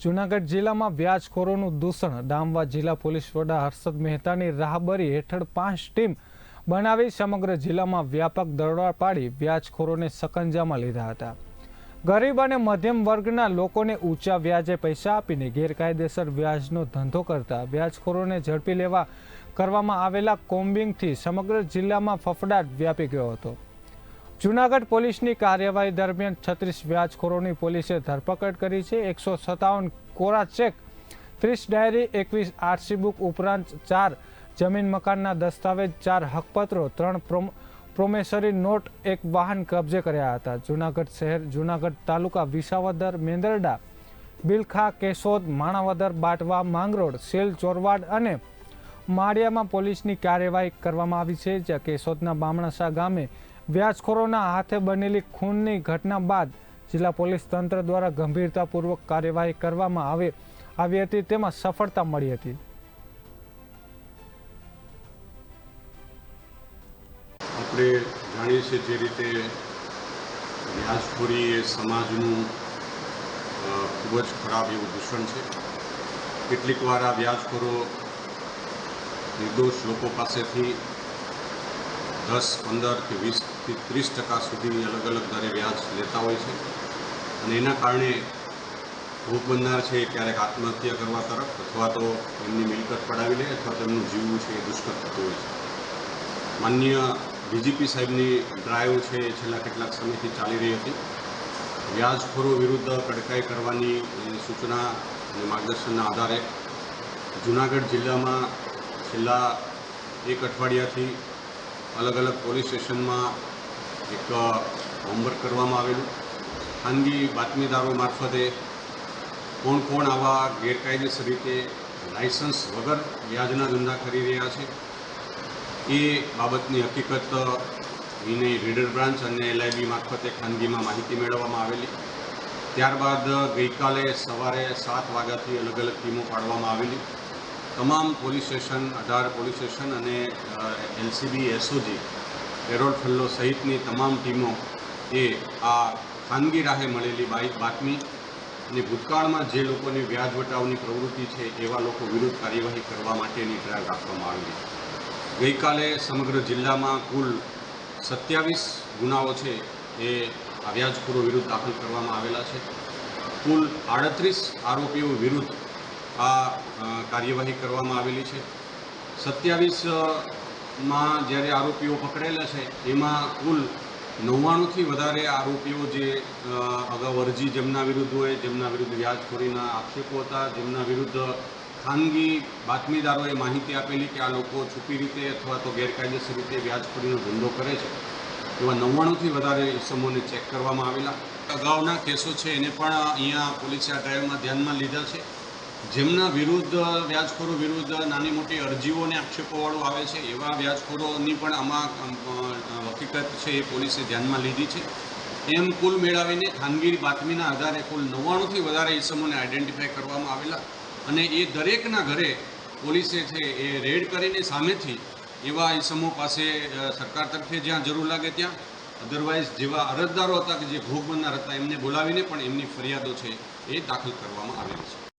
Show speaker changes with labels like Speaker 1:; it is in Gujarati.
Speaker 1: જૂનાગઢ જિલ્લામાં વ્યાજખોરોનું દૂષણ. ડામવા જિલ્લા પોલીસ વડા હર્ષદ મહેતાની રાહબરી હેઠળ પાંચ ટીમ બનાવી સમગ્ર જિલ્લામાં વ્યાપક દરોડા પાડી વ્યાજખોરોને સકંજામાં લીધા હતા. ગરીબ અને મધ્યમ વર્ગના લોકોને ઊંચા વ્યાજે પૈસા આપીને ગેરકાયદેસર વ્યાજનો ધંધો કરતા વ્યાજખોરોને ઝડપી લેવા કરવામાં આવેલા કોમ્બિંગથી સમગ્ર જિલ્લામાં ફફડાટ વ્યાપી ગયો હતો. જૂનાગઢ પોલીસની કાર્યવાહી દરમિયાન છત્રીસ વ્યાજખોરોની પોલીસે ધરપકડ કરી છે. એકસો સત્તાવન કોરા ચેક, ત્રીસ ડાયરી, એકવીસ આરસી બુક ઉપરાંત ચાર જમીન મકાનના દસ્તાવેજ, ચાર હકપત્રો, ત્રણ પ્રોમ- પ્રોમેસરી નોટ, એક વાહન કબજે કર્યા હતા. જૂનાગઢ શહેર, જૂનાગઢ તાલુકા વિસાવદર, મેંદરડા, બિલખા, કેશોદ, માણાવદર, બાટવા, માંગરોળ, સેલ ચોરવાડ અને માળિયામાં પોલીસની કાર્યવાહી કરવામાં આવી છે, જ્યાં કેશોદના બામણાસા ગામે વ્યાજખોરોના હાથે બનેલી ખૂનની ઘટના બાદ જિલ્લા પોલીસ તંત્ર દ્વારા ગંભીરતાપૂર્વક કાર્યવાહી કરવામાં આવે આવી હતી, તેમાં સફળતા મળી હતી.
Speaker 2: આપણે જાણીએ છીએ જે રીતે વ્યાજખોરી એ સમાજનું ખૂબ જ ખરાબ એવું દૂષણ છે. કેટલીક વાર આ વ્યાજખોરો નિર્દોષ લોકો પાસેથી દસ, પંદર કે વીસથી ત્રીસ ટકા સુધીની અલગ અલગ દરે વ્યાજ લેતા હોય છે. અને એના કારણે ભોગ બનનાર છે ક્યારેક આત્મહત્યા કરવા તરફ અથવા તો એમની મિલકત પડાવી લે અથવા તો એમનું જીવવું છે એ દુષ્કર થતું હોય છે. માન્ય ડીજીપી સાહેબની ડ્રાઈવ છે એ છેલ્લા કેટલાક સમયથી ચાલી રહી હતી. વ્યાજખોરો વિરુદ્ધ કડકાઈ કરવાની સૂચના અને માર્ગદર્શનના આધારે જૂનાગઢ જિલ્લામાં છેલ્લા એક અઠવાડિયાથી અલગ અલગ પોલીસ સ્ટેશનમાં એક હોમવર્ક કરવામાં આવેલું. ખાનગી બાતમીદારો મારફતે કોણ કોણ આવા ગેરકાયદેસર રીતે લાયસન્સ વગર વ્યાજના ધંધા કરી રહ્યા છે, એ બાબતની હકીકત વિનય રીડર બ્રાન્ચ અને એલઆઈબી મારફતે ખાનગીમાં માહિતી મેળવવામાં આવેલી. ત્યારબાદ ગઈકાલે સવારે સાત વાગ્યાથી અલગ અલગ ટીમો પાડવામાં આવેલી. તમામ પોલીસ સ્ટેશન, અઢાર પોલીસ સ્ટેશન અને એલસીબી એસઓજી પેરોલ ફલ્લો સહિતની તમામ ટીમો એ આ ખાનગી રાહે મળેલી બાતમી અને ભૂતકાળમાં જે લોકોની વ્યાજ વટાવની પ્રવૃત્તિ છે એવા લોકો વિરુદ્ધ કાર્યવાહી કરવા માટેની ડ્રાઈવ આપવામાં આવી ગઈકાલે સમગ્ર જિલ્લામાં કુલ સત્યાવીસ ગુનાઓ છે એ વ્યાજખોરો વિરુદ્ધ દાખલ કરવામાં આવેલા છે. કુલ આડત્રીસ આરોપીઓ વિરુદ્ધ આ કાર્યવાહી કરવામાં આવેલી છે. સત્યાવીસમાં જ્યારે આરોપીઓ પકડેલા છે, એમાં કુલ નવ્વાણુંથી વધારે આરોપીઓ જે અગાઉ અરજી જેમના વિરુદ્ધ હોય, જેમના વિરુદ્ધ વ્યાજખોરીના આક્ષેપો હતા, જેમના વિરુદ્ધ ખાનગી બાતમીદારોએ માહિતી આપેલી કે આ લોકો છુપી રીતે અથવા તો ગેરકાયદેસર રીતે વ્યાજખોરીનો ધંધો કરે છે. એવા નવ્વાણુંથી વધારે ઇસમોને ચેક કરવામાં આવેલા. અગાઉના કેસો છે, એને પણ અહીંયા પોલીસે આ ડ્રાઈવમાં ધ્યાનમાં લીધા છે. જેમના વિરુદ્ધ, વ્યાજખોરો વિરુદ્ધ નાની મોટી અરજીઓ અને આક્ષેપોવાળું આવે છે, એવા વ્યાજખોરોની પણ આમાં હકીકત છે એ પોલીસે ધ્યાનમાં લીધી છે. એમ કુલ મેળવીને ખાનગી બાતમીના આધારે કુલ નવ્વાણુંથી વધારે ઇસમોને આઇડેન્ટિફાય કરવામાં આવેલા અને એ દરેકના ઘરે પોલીસે છે એ રેડ કરીને સામેથી એવા ઇસમો પાસે સરકાર તરફે જ્યાં જરૂર લાગે ત્યાં અધરવાઇઝ જેવા અરજદારો હતા કે જે ભોગ બનનાર હતા, એમને બોલાવીને પણ એમની ફરિયાદો છે એ દાખલ કરવામાં આવેલી છે.